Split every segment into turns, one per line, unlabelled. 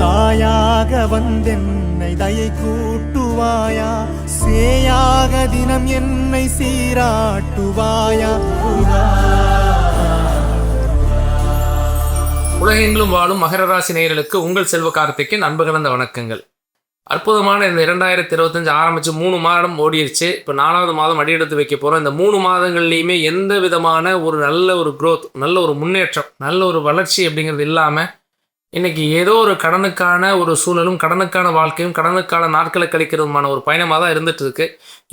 தாயாக வந்தென்னை தயை கூட்டுவாயா? சேயாக தினம் என்னை சீராட்டுவாயா?
உலகெங்கிலும் வாழும் மகர ராசி நேயர்களுக்கு உங்கள் செல்வ கார்த்திக்கின் அன்பு கலந்த வணக்கங்கள். அற்புதமான இந்த இரண்டாயிரத்தி இருபத்தஞ்சு ஆரம்பித்து மூணு மாதம் ஓடிடுச்சு இப்போ நாலாவது மாதம் அடியெடுத்து வைக்க போகிறோம் இந்த மூணு மாதங்கள்லையுமே எந்த விதமான ஒரு நல்ல ஒரு க்ரோத் நல்ல ஒரு முன்னேற்றம் நல்ல ஒரு வளர்ச்சி அப்படிங்கிறது இல்லாமல் இன்னைக்கு ஏதோ ஒரு கடனுக்கான ஒரு சூழலும் கடனுக்கான வாழ்க்கையும் கடனுக்கான நாட்களை கழிக்கிறதுமான ஒரு பயணமாக தான் இருந்துட்டு இருக்கு.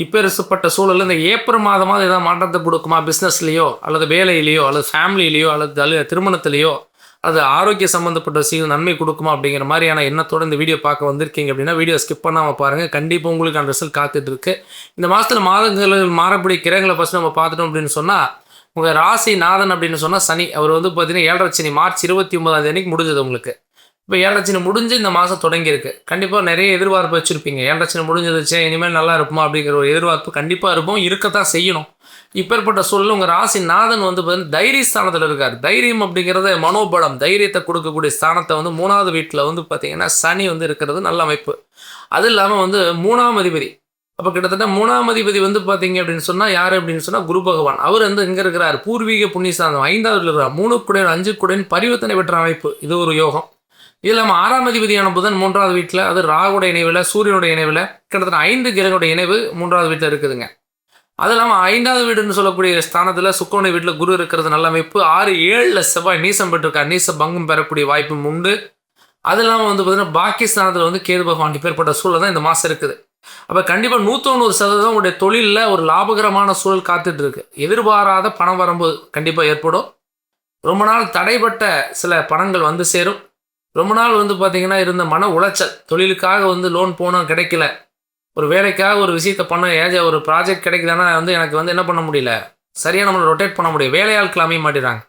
இப்போ இருசப்பட்ட சூழல் இந்த ஏப்ரல் மாதமாக ஏதாவது மாற்றத்தை கொடுக்குமா? பிஸ்னஸ்லேயோ அல்லது வேலையிலையோ அல்லது ஃபேமிலியிலையோ அல்லது அல்லது திருமணத்திலேயோ அது ஆரோக்கிய சம்மந்தப்பட்ட விஷயம் நன்மை கொடுக்குமா? அப்படிங்கிற மாதிரியான எண்ணத்தோட இந்த வீடியோ பார்க்க வந்திருக்கீங்க அப்படின்னா வீடியோ ஸ்கிப் பண்ணாமல் பாருங்கள் கண்டிப்பாக உங்களுக்கு ரிசல்ட் காத்துட்டு இருக்கு. இந்த மாதத்தில் மாதங்கள் மாறக்கூடிய கிரகங்களை ஃபஸ்ட் நம்ம பார்த்துட்டோம் அப்படின்னு சொன்னால் உங்கள் ராசி நாதன் அப்படின்னு சொன்னால் சனி. அவர் வந்து பார்த்தீங்கன்னா ஏழரை சனி. மார்ச் இருபத்தி ஒன்பதாம் தேதிக்கு முடிஞ்சது உங்களுக்கு. இப்போ ஏழரை சனி முடிஞ்சு இந்த மாதம் தொடங்கியிருக்கு. கண்டிப்பாக நிறைய எதிர்பார்ப்பு வச்சுருப்பீங்க. ஏழரை சனி இனிமேல் நல்லா இருப்போம் அப்படிங்கிற ஒரு எதிர்பார்ப்பு கண்டிப்பாக இருப்போம் இருக்கத்தான் செய்யணும். இப்பேற்பட்ட சூழல் உங்கள் ராசி நாதன் வந்து பார்த்தீங்கன்னா தைரிய ஸ்தானத்தில் இருக்கார். தைரியம் அப்படிங்கிறது மனோபலம் தைரியத்தை கொடுக்கக்கூடிய ஸ்தானத்தை வந்து மூணாவது வீட்டில் வந்து பார்த்தீங்கன்னா சனி வந்து இருக்கிறது நல்ல அமைப்பு. அது இல்லாமல் வந்து மூணாம் அதிபதி அப்போ கிட்டத்தட்ட மூணாம் அதிபதி வந்து பார்த்தீங்க அப்படின்னு சொன்னால் யார் அப்படின்னு சொன்னால் குரு பகவான். அவர் வந்து இங்கே இருக்கிறார்? பூர்வீக புண்ணிய ஐந்தாவது இருக்கிறார். மூணு குடையன் அஞ்சு குடையன் பரிவர்த்தனை பெற்ற அமைப்பு. இது ஒரு யோகம். இது இல்லாமல் ஆறாம் அதிபதியான புதன் மூன்றாவது வீட்டில் அது ராகுடைய இணைவில் சூரியனுடைய இணைவில் கிட்டத்தட்ட ஐந்து கிரகனுடைய இணைவு மூன்றாவது வீட்டில் இருக்குதுங்க. அது இல்லாமல் ஐந்தாவது வீடுன்னு சொல்லக்கூடிய ஸ்தானத்தில் சுக்கோனை வீட்டில் குரு இருக்கிறது நல்ல அமைப்பு. ஆறு ஏழில் செவ்வாய் நீசம் பெற்றிருக்கார். நீச பங்கம் பெறக்கூடிய வாய்ப்பும் உண்டு. அது இல்லாமல் வந்து பார்த்தீங்கன்னா பாக்கிஸ்தானத்தில் வந்து கேது பகவான் இப்பேற்பட்ட சூழல் தான் இந்த மாதம் இருக்குது. அப்போ கண்டிப்பாக நூற்றொண்ணூறு சதவீதம் உங்களுடைய தொழிலில் ஒரு லாபகரமான சூழல் காத்துட்டு இருக்கு எதிர்பாராத பணம் வரம்பு கண்டிப்பாக ஏற்படும். ரொம்ப நாள் தடைப்பட்ட சில பணங்கள் வந்து சேரும். ரொம்ப நாள் வந்து பார்த்தீங்கன்னா இருந்த மன உளைச்சல் தொழிலுக்காக வந்து லோன் போனோம் கிடைக்கல. ஒரு வேலைக்காக ஒரு விஷயத்த பண்ண ஏஜ் ஒரு ப்ராஜெக்ட் கிடைக்குதுன்னா வந்து எனக்கு வந்து என்ன பண்ண முடியல? சரியாக நம்மளை ரொட்டேட் பண்ண முடியும் வேலையாட்கள் அமைய மாட்டேறாங்க.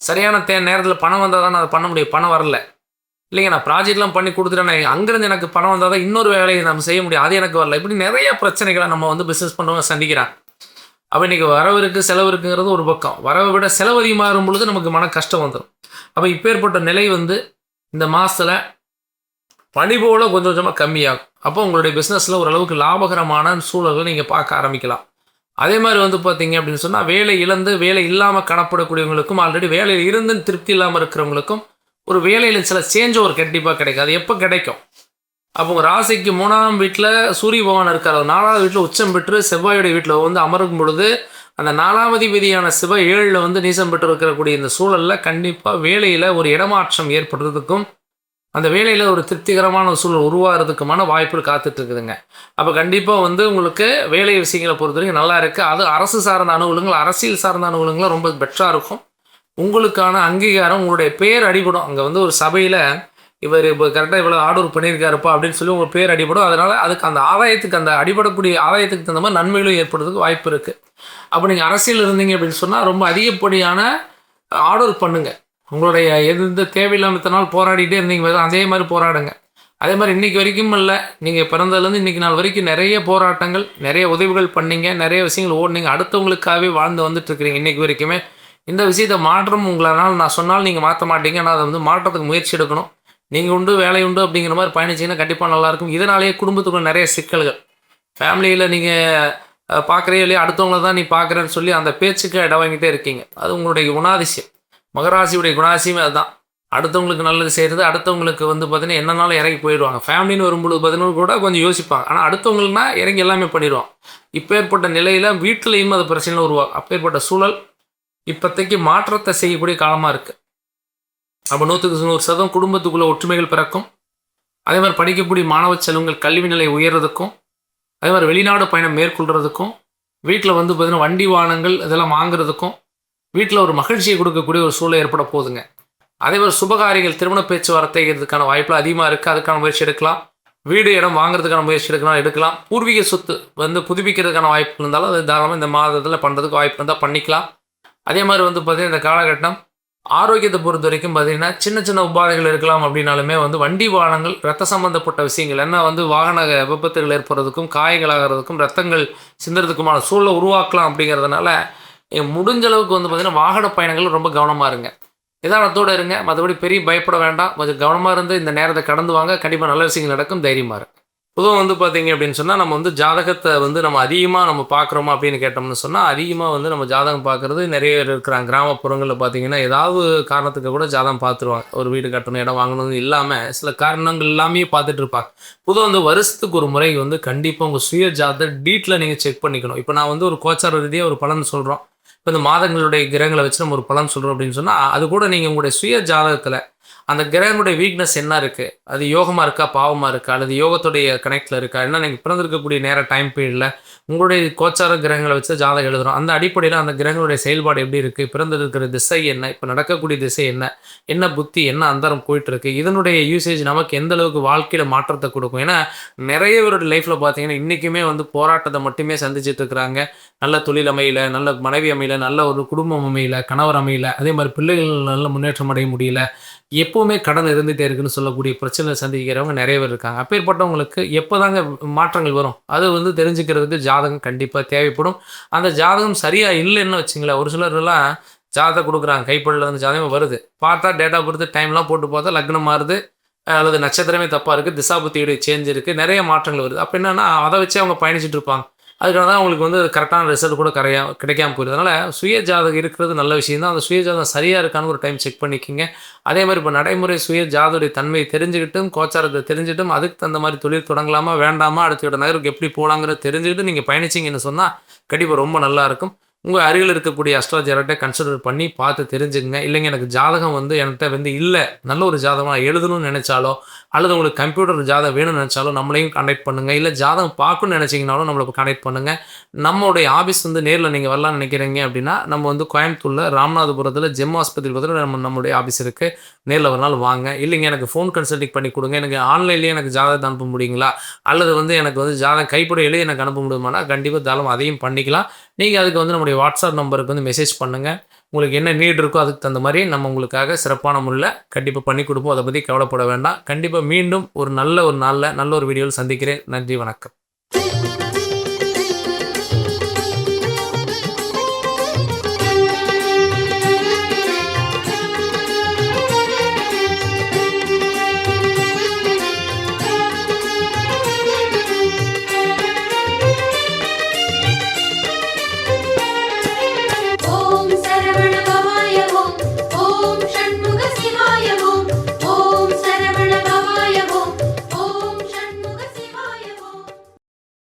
சரியான தே நேரத்தில் பணம் வந்தால் தான் அதை பண்ண முடியும். பணம் வரல. இல்லைங்க நான் ப்ராஜெக்ட்லாம் பண்ணி கொடுத்துட்டேன் நான் அங்கேருந்து எனக்கு பணம் வந்தால் தான் இன்னொரு வேலையை நம்ம செய்ய முடியும். அது எனக்கு வரல. இப்படி நிறைய பிரச்சனைகளை நம்ம வந்து பிஸ்னஸ் பண்ணுறவங்க சந்திக்கிறான் அப்போ இன்றைக்கி வரவு இருக்குது செலவு இருக்குங்கிறது ஒரு பக்கம். வரவை விட செலவு அதிகமாகும் பொழுது நமக்கு மன கஷ்டம் வந்துடும் அப்போ இப்பேற்பட்ட நிலை வந்து இந்த மாதத்தில் பனி போல கொஞ்சம் கொஞ்சமாக கம்மியாகும். அப்போ உங்களுடைய பிஸ்னஸில் ஓரளவுக்கு லாபகரமான சூழல்களை நீங்கள் பார்க்க ஆரம்பிக்கலாம். அதே மாதிரி வந்து பார்த்தீங்க அப்படின்னு சொன்னால் வேலை இழந்து வேலை இல்லாமல் காணப்படக்கூடியவங்களுக்கும் ஆல்ரெடி வேலையில் இருந்து திருப்தி இல்லாமல் இருக்கிறவங்களுக்கும் ஒரு வேலையில் சில சேஞ்ச் ஓவர் கண்டிப்பாக கிடைக்கும். அது எப்போ கிடைக்கும்? அப்போ உங்கள் ராசிக்கு மூணாம் வீட்டில் சூரிய பகவான் இருக்கார். நாலாவது வீட்டில் உச்சம் பெற்று செவ்வாயுடைய வீட்டில் வந்து அமரும் பொழுது அந்த நாலாவது விதியான சிவ ஏழில் வந்து நீசம் பெற்று இருக்கக்கூடிய இந்த சூழலில் கண்டிப்பாக வேலையில் ஒரு இடமாற்றம் ஏற்படுறதுக்கும் அந்த வேலையில் ஒரு திருப்திகரமான ஒரு சூழல் உருவாகிறதுக்குமான வாய்ப்புகள் காத்துட்டு இருக்குதுங்க. அப்போ கண்டிப்பாக வந்து உங்களுக்கு வேலை விஷயங்களை பொறுத்த வரைக்கும் நல்லா இருக்குது அது அரசு சார்ந்த அனுகூலங்கள் அரசியல் சார்ந்த அனுகூலங்களும் ரொம்ப பெட்டராக இருக்கும். உங்களுக்கான அங்கீகாரம் உங்களுடைய பேர் அடிபடும். அங்கே வந்து ஒரு சபையில் இவர் இப்போ கரெக்டாக இவ்வளோ ஆர்டர் பண்ணியிருக்காருப்பா அப்படின்னு சொல்லி உங்கள் பேர் அடிபடும். அதனால் அதுக்கு அந்த ஆதாயத்துக்கு அந்த அடிபடக்கூடிய ஆதாயத்துக்கு தகுந்த மாதிரி நன்மைகளும் ஏற்படுறதுக்கு வாய்ப்பு இருக்குது அப்போ நீங்கள் அரசியல் இருந்தீங்க அப்படின்னு சொன்னால் ரொம்ப அதிகப்படியான ஆர்டர் பண்ணுங்கள் உங்களுடைய எந்த தேவையில்லாமல் இத்தனை நாள் போராடிட்டே இருந்தீங்க அதே மாதிரி போராடுங்க. அதே மாதிரி இன்றைக்கி வரைக்கும் இல்லை நீங்கள் பிறந்ததுலேருந்து இன்னைக்கு நாள் வரைக்கும் நிறைய போராட்டங்கள் நிறைய உதவிகள் பண்ணீங்க நிறைய விஷயங்கள் ஓடுனீங்க. அடுத்தவங்களுக்காகவே வாழ்ந்து வந்துட்டுருக்கிறீங்க இன்றைக்கி வரைக்குமே. இந்த விஷயத்தை மாற்றம் உங்களால். நான் சொன்னாலும் நீங்கள் மாற்ற மாட்டீங்க. ஆனால் அதை வந்து மாற்றத்துக்கு முயற்சி எடுக்கணும். நீங்கள் உண்டு வேலை உண்டு அப்படிங்கிற மாதிரி பயணிச்சிங்கன்னா கண்டிப்பாக நல்லாயிருக்கும். இதனாலேயே குடும்பத்துக்குள்ள நிறைய சிக்கல்கள். ஃபேமிலியில் நீங்கள் பார்க்குறே இல்லையா? அடுத்தவங்கள தான் நீ பார்க்குறேன்னு சொல்லி அந்த பேச்சுக்கு இடம் வாங்கிட்டே இருக்கீங்க. அது உங்களுடைய குணாதிசயம். மகராசியுடைய குணாதிசயமே அதுதான். அடுத்தவங்களுக்கு நல்லது செய்கிறது அடுத்தவங்களுக்கு வந்து பார்த்தீங்கன்னா என்னன்னாலும் இறங்கி போயிடுவாங்க. ஃபேமிலின்னு வரும்பொழுது பார்த்தீங்கன்னா கூட கொஞ்சம் யோசிப்பாங்க. ஆனால் அடுத்தவங்களுக்குனா இறங்கி எல்லாமே பண்ணிடுவாங்க. இப்பேற்பட்ட நிலையில் வீட்டிலையும் அது பிரச்சனை உருவாகும். அப்பேற்பட்ட சூழல் இப்போதைக்கு மாற்றத்தை செய்யக்கூடிய காலமாக இருக்குது அப்போ நூற்றுக்கு நூறு சதம் குடும்பத்துக்குள்ளே ஒற்றுமைகள் பிறக்கும். அதே மாதிரி படிக்கக்கூடிய மாணவ செல்வங்கள் கல்வி நிலை உயர்றதுக்கும் அதே மாதிரி வெளிநாடு பயணம் மேற்கொள்கிறதுக்கும் வீட்டில் வந்து பார்த்திங்கன்னா வண்டி வாகனங்கள் இதெல்லாம் வாங்குறதுக்கும் வீட்டில் ஒரு மகிழ்ச்சியை கொடுக்கக்கூடிய ஒரு சூழல் ஏற்பட போகுதுங்க. அதே மாதிரி சுபகாரியங்கள் திருமண பேச்சுவார்த்தை இருக்கிறதுக்கான வாய்ப்புகள் அதிகமாக இருக்குது அதுக்கான முயற்சி எடுக்கலாம். வீடு இடம் வாங்குறதுக்கான முயற்சி எடுக்கலாம் எடுக்கலாம். பூர்வீக சொத்து வந்து புதுப்பிக்கிறதுக்கான வாய்ப்பு இருந்தாலும் அது தாராளமாக இந்த மாதத்தில் பண்ணுறதுக்கு வாய்ப்பு இருந்தால் பண்ணிக்கலாம். அதே மாதிரி வந்து பார்த்திங்கன்னா இந்த காலகட்டம் ஆரோக்கியத்தை பொறுத்த வரைக்கும் பார்த்தீங்கன்னா சின்ன சின்ன உபாதைகள் இருக்கலாம் அப்படின்னாலுமே வந்து வண்டி வாகனங்கள் ரத்த சம்மந்தப்பட்ட விஷயங்கள் என்ன வந்து வாகன விபத்துகள் ஏற்படுறதுக்கும் காயங்களாகிறதுக்கும் ரத்தங்கள் சிந்துறதுக்குமான சூழலை உருவாக்கலாம் அப்படிங்கிறதுனால முடிஞ்ச அளவுக்கு வந்து பார்த்திங்கன்னா வாகன பயணங்கள் ரொம்ப கவனமாக இருங்க. நிதானத்தோடு இருங்க. மற்றபடி பெரிய பயப்பட வேண்டாம். கொஞ்சம் கவனமாக இருந்து இந்த நேரத்தை கடந்து வாங்க. கண்டிப்பாக நல்ல விஷயங்கள் நடக்கும். தைரியமாக இருக்கும் பொதுவாக வந்து பார்த்தீங்க அப்படின்னு சொன்னால் நம்ம வந்து ஜாதகத்தை வந்து நம்ம அதிகமாக நம்ம பார்க்குறோமா அப்படின்னு கேட்டோம்னு சொன்னால் அதிகமாக வந்து நம்ம ஜாதகம் பார்க்குறது நிறைய பேர் இருக்கிறாங்க. கிராமப்புறங்களில் பார்த்தீங்கன்னா ஏதாவது காரணத்துக்கு கூட ஜாதகம் பார்த்துருவாங்க ஒரு வீடு கட்டணும் இடம் வாங்கணும்னு இல்லாமல் சில காரணங்கள் எல்லாமே பார்த்துட்டு இருப்பாங்க. பொதுவாக வந்து வருஷத்துக்கு ஒரு முறை வந்து கண்டிப்பாக உங்கள் சுய ஜாதக டீட்டில் நீங்கள் செக் பண்ணிக்கணும். இப்போ நான் வந்து ஒரு கோச்சார ரீதியாக ஒரு பலன் சொல்கிறோம் இப்போ இந்த மாதங்களுடைய கிரகங்களை வச்சு நம்ம ஒரு பலன் சொல்கிறோம் அப்படின்னு சொன்னால் அது கூட நீங்கள் உங்களுடைய சுய ஜாதகத்தில் அந்த கிரகங்களுடைய வீக்னஸ் என்ன இருக்குது அது யோகமாக இருக்கா? பாவமாக இருக்கா? அல்லது யோகத்துடைய கனெக்டில் இருக்கா? என்ன நீங்கள் பிறந்திருக்கக்கூடிய நேர டைம் பீரியடில் உங்களுடைய கோச்சார கிரகங்களை வச்சு ஜாதகம் எழுதுகிறோம் அந்த அடிப்படையில் அந்த கிரகங்களுடைய செயல்பாடு எப்படி இருக்குது பிறந்திருக்கிற திசை என்ன? இப்போ நடக்கக்கூடிய திசை என்ன? என்ன புத்தி என்ன அந்தரம் போயிட்டுருக்கு இதனுடைய யூசேஜ் நமக்கு எந்த அளவுக்கு வாழ்க்கையில் மாற்றத்தை கொடுக்கும்? ஏன்னா நிறைய பேருடைய லைஃப்பில் பார்த்தீங்கன்னா இன்றைக்குமே வந்து போராட்டத்தை மட்டுமே சந்திச்சுட்டு இருக்கிறாங்க. நல்ல தொழில் அமையல நல்ல மனைவி அமையல நல்ல ஒரு குடும்பம் அமையல கணவர் அமையல. அதே மாதிரி பிள்ளைகள் நல்ல முன்னேற்றம் அடைய முடியல. எப்போவுமே கடன் இருந்துகிட்டே இருக்குன்னு சொல்லக்கூடிய பிரச்சனை சந்திக்கிறவங்க நிறைய பேர் இருக்காங்க. அப்பேற்பட்டவங்களுக்கு எப்போதாங்க மாற்றங்கள் வரும்? அது வந்து தெரிஞ்சுக்கிறதுக்கு ஜாதகம் கண்டிப்பாக தேவைப்படும். அந்த ஜாதகம் சரியாக இல்லைன்னு வச்சுங்களேன் ஒரு சிலர்லாம் ஜாதகம் கொடுக்குறாங்க. கைப்படல வந்து ஜாதகம் வருது. பார்த்தா டேட்டா பொறுத்து டைம்லாம் போட்டு பார்த்தா லக்னம் மாறுது. அல்லது நட்சத்திரமே தப்பாக இருக்குது திசாபுத்தியுடைய சேஞ்ச் இருக்குது நிறைய மாற்றங்கள் வருது. அப்போ என்னன்னா அதை வச்சு அவங்க பயணிச்சுட்டு இருப்பாங்க. அதுக்காக தான் அவங்களுக்கு வந்து கரெக்டான ரிசல்ட் கூட கரையா கிடைக்காம போயிடுது அதனால் சுய ஜாதகம் இருக்கிறது நல்ல விஷயம் தான் அந்த சுய ஜாதகம் சரியாக இருக்கான்னு ஒரு டைம் செக் பண்ணிக்கிங்க. அதே மாதிரி இப்போ நடைமுறை சுய ஜாதோடைய தன்மையை தெரிஞ்சுக்கிட்டும் கோச்சாரத்தை தெரிஞ்சுட்டும் அதுக்கு தகுந்த மாதிரி தொழில் தொடங்கலாமா வேண்டாமா அடுத்த நகருக்கு எப்படி போகலாங்கிறத தெரிஞ்சுக்கிட்டு நீங்கள் பயணிச்சிங்கன்னு சொன்னால் கண்டிப்பாக ரொம்ப நல்லாயிருக்கும் உங்கள் அருகில் இருக்கக்கூடிய அஸ்ட்ராலஜர்கிட்ட கன்சிடர் பண்ணி பார்த்து தெரிஞ்சுக்கங்க. இல்லைங்க எனக்கு ஜாதகம் வந்து என்கிட்ட வந்து இல்லை. நல்ல ஒரு ஜாதகம் எழுதணும்னு நினச்சாலோ அல்லது உங்களுக்கு கம்ப்யூட்டர் ஜாதகம் வேணும்னு நினச்சாலும் நம்மளையும் கான்டாக்ட் பண்ணுங்கள் இல்லை ஜாதகம் பார்க்கணும்னு நினச்சிங்கனாலும் நம்மளை கான்டாக்ட் பண்ணுங்கள் நம்மளுடைய ஆஃபீஸ் வந்து நேரில் நீங்கள் வரலாம்னு நினைக்கிறீங்க அப்படின்னா நம்ம வந்து கோயம்புத்தூரில் ராமநாதபுரத்தில் ஜெம் ஆஸ்பத்திரி பக்கத்தில் நம்ம நம்மளுடைய ஆஃபீஸ் இருக்குது நேரில் ஒரு நாள் வாங்க. இல்லைங்க எனக்கு ஃபோன் கன்சல்டிங் பண்ணி கொடுங்க. எனக்கு ஆன்லைன்லேயே எனக்கு ஜாதகத்தை அனுப்ப முடியுங்களா? அல்லது வந்து எனக்கு வந்து ஜாதகம் கைப்படையிலே எனக்கு அனுப்ப முடியுமானா கண்டிப்பாக தாராளம் அதையும் பண்ணிக்கலாம். நீங்கள் அதுக்கு வந்து நம்முடைய வாட்ஸ்அப் நம்பருக்கு வந்து மெசேஜ் பண்ணுங்கள் உங்களுக்கு என்ன நீட் இருக்கோ அதுக்கு தகுந்த மாதிரி நம்ம உங்களுக்காக சிறப்பான முறையில் கண்டிப்பாக பண்ணி கொடுப்போம். அதை பற்றி கவலைப்பட வேண்டாம். கண்டிப்பாக மீண்டும் ஒரு நல்ல ஒரு நாளில் நல்ல ஒரு வீடியோவில் சந்திக்கிறேன். நன்றி வணக்கம்.